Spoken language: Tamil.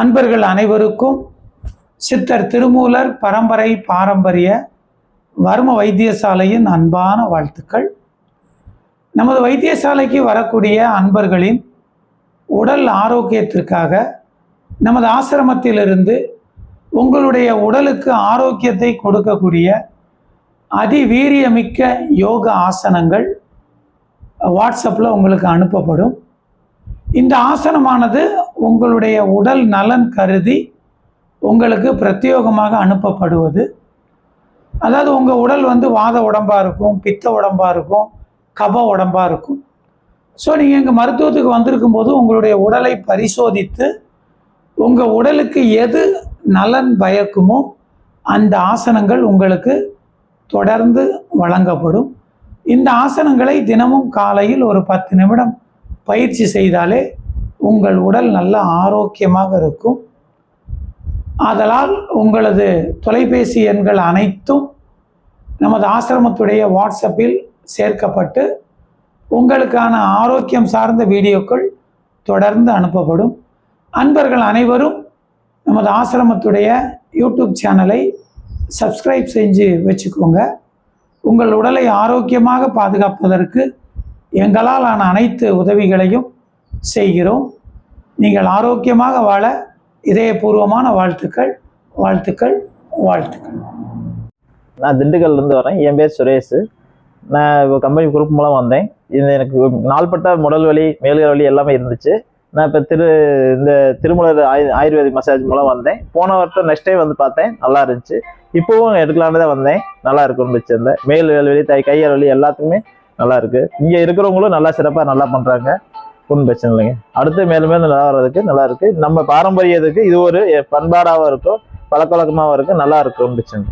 அன்பர்கள் அனைவருக்கும் சித்தர் திருமூலர் பரம்பரை பாரம்பரிய வர்ம வைத்தியசாலையின் அன்பான வாழ்த்துக்கள். நமது வைத்தியசாலைக்கு வரக்கூடிய அன்பர்களின் உடல் ஆரோக்கியத்திற்காக நமது ஆசிரமத்திலிருந்து உங்களுடைய உடலுக்கு ஆரோக்கியத்தை கொடுக்கக்கூடிய அதிவீரியமிக்க யோக ஆசனங்கள் வாட்ஸ்அப்பில் உங்களுக்கு அனுப்பப்படும். இந்த ஆசனமானது உங்களுடைய உடல் நலன் கருதி உங்களுக்கு பிரத்யேகமாக அனுப்பப்படுவது. அதாவது உங்கள் உடல் வந்து வாத உடம்பாக இருக்கும் பித்த உடம்பாக இருக்கும் கப உடம்பாக இருக்கும். ஸோ நீங்கள் இங்கே மருத்துவத்துக்கு வந்திருக்கும் போது உங்களுடைய உடலை பரிசோதித்து உங்கள் உடலுக்கு எது நலன் பயக்குமோ அந்த ஆசனங்கள் உங்களுக்கு தொடர்ந்து வழங்கப்படும். இந்த ஆசனங்களை தினமும் காலையில் ஒரு பத்து நிமிடம் பயிற்சி செய்தாலே உங்கள் உடல் நல்ல ஆரோக்கியமாக இருக்கும். ஆதலால் உங்களது தொலைபேசி எண்கள் அனைத்தும் நமது ஆசிரமத்துடைய வாட்ஸ்அப்பில் சேர்க்கப்பட்டு உங்களுக்கான ஆரோக்கியம் சார்ந்த வீடியோக்கள் தொடர்ந்து அனுப்பப்படும். அன்பர்கள் அனைவரும் நமது ஆசிரமத்துடைய யூடியூப் சேனலை சப்ஸ்கிரைப் செஞ்சு வச்சுக்கோங்க. உங்கள் உடலை ஆரோக்கியமாக பாதுகாப்பதற்கு எங்களால் ஆன அனைத்து உதவிகளையும் செய்கிறோம். நீங்கள் ஆரோக்கியமாக வாழ இதயபூர்வமான வாழ்த்துக்கள் வாழ்த்துக்கள் வாழ்த்துக்கள். நான் திண்டுக்கல்லேருந்து வரேன். என் பேர் சுரேஷ். நான் இப்போ கம்பெனி குரூப் மூலம் வந்தேன். இது எனக்கு நாள்பட்ட முடல் வலி மேல்கர் வலி எல்லாமே இருந்துச்சு. நான் இப்போ திரு இந்த திருமலர் ஆயு ஆயுர்வேதிக் மசாஜ் மூலம் வந்தேன். போன வருஷம் நெக்ஸ்ட் டைம் வந்து பார்த்தேன். நல்லா இருந்துச்சு. இப்போவும் எடுக்கலான்னு தான் வந்தேன். நல்லா இருக்கும்னு வச்சுருந்தேன் மேல் வலி தை கையால் வலி எல்லாத்துக்குமே நல்லா இருக்கு. இங்கே இருக்கிறவங்களும் நல்லா சிறப்பாக நல்லா பண்ணுறாங்க ஒன்றும் பிரச்சனை இல்லைங்க. அடுத்து மேலும் மேலும் நல்லா வர்றதுக்கு நல்லா இருக்கு. நம்ம பாரம்பரியத்துக்கு இது ஒரு பண்பாடாகவும் இருக்கும். பழக்க வழக்கமாகவும் இருக்கும். நல்லா இருக்கும். பிரச்சனை